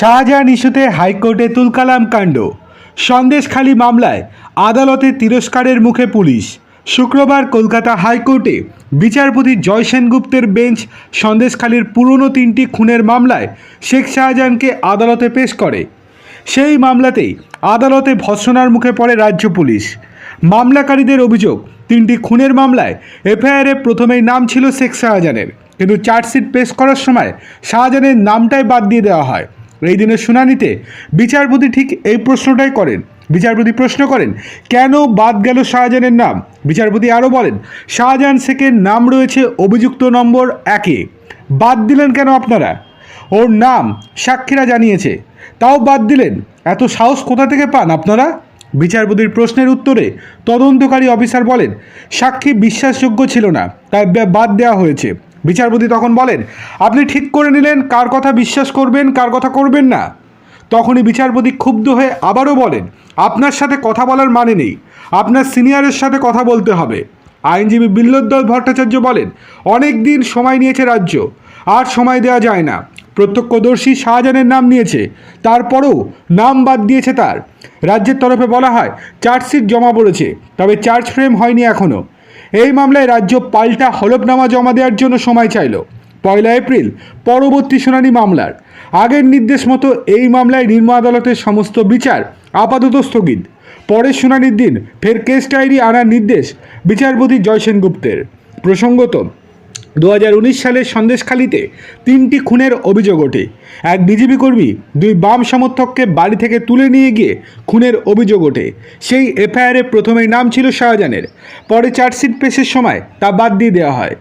শাহজাহান ইস্যুতে হাইকোর্টে তুলকালাম কাণ্ড। সন্দেশখালী মামলায় আদালতে তিরস্কারের মুখে পুলিশ। শুক্রবার কলকাতা হাইকোর্টে বিচারপতি জয় সেনগুপ্তের বেঞ্চ সন্দেশখালীর পুরনো তিনটি খুনের মামলায় শেখ শাহজাহানকে আদালতে পেশ করে। সেই মামলাতেই আদালতে ভৎসনার মুখে পড়ে রাজ্য পুলিশ। মামলাকারীদের অভিযোগ, তিনটি খুনের মামলায় এফআইআরে প্রথমেই নাম ছিল শেখ শাহজাহানের। কিন্তু চার্জশিট পেশ করার সময় শাহজাহানের নামটাই বাদ দিয়ে দেওয়া হয়। এই দিনের শুনানিতে বিচারপতি ঠিক এই প্রশ্নটাই করেন। বিচারপতি প্রশ্ন করেন, কেন বাদ গেল শাহজাহানের নাম? বিচারপতি আরও বলেন, শাহজাহান শেখের নাম রয়েছে অভিযুক্ত নম্বর একে। বাদ দিলেন কেন আপনারা? ওর নাম সাক্ষীরা জানিয়েছে। তাও বাদ দিলেন? এত সাহস কোথা থেকে পান আপনারা? বিচারপতির প্রশ্নের উত্তরে তদন্তকারী অফিসার বলেন, সাক্ষী বিশ্বাসযোগ্য ছিল না, তাই বাদ দেওয়া হয়েছে। বিচারপতি তখন বলেন, আপনি ঠিক করে নিলেন, কার কথা বিশ্বাস করবেন, কার কথা করবেন না। তখনই বিচারপতি ক্ষুব্ধ হয়ে আবারও বলেন, আপনার সাথে কথা বলার মানে নেই, আপনার সিনিয়রের সাথে কথা বলতে হবে। আইনজীবী বিল্লোদ্দল ভট্টাচার্য বলেন, অনেক দিন সময় নিয়েছে রাজ্য, আর সময় দেওয়া যায় না। প্রত্যক্ষদর্শী শাহজাহানের নাম নিয়েছে, তারপরেও নাম বাদ দিয়েছে তার। রাজ্যের তরফে বলা হয়, চার্জশিট জমা পড়েছে, তবে চার্জ ফ্রেম হয়নি এখনও এই মামলায় রাজ্য পাল্টা হলফনামা জমা দেওয়ার জন্য সময় চাইল। পয়লা এপ্রিল, পরবর্তী শুনানি মামলার। আগের নির্দেশ মতো এই মামলায় নিম্ন আদালতের সমস্ত বিচার আপাতত স্থগিত। পরের শুনানির দিন ফের কেস ডায়েরি আনার নির্দেশ বিচারপতি জয়সেন গুপ্তের প্রসঙ্গত দু হাজার উনিশ সালের সন্দেশখালিতে তিনটি খুনের অভিযোগ ওঠে। এক বিজেপি কর্মী, দুই বাম সমর্থককে বাড়ি থেকে তুলে নিয়ে গিয়ে খুনের অভিযোগ ওঠে। সেই এফআইআরে প্রথমেই নাম ছিল শাহজাহানের। পরে চার্জশিট পেশের সময় তা বাদ দিয়ে দেওয়া হয়।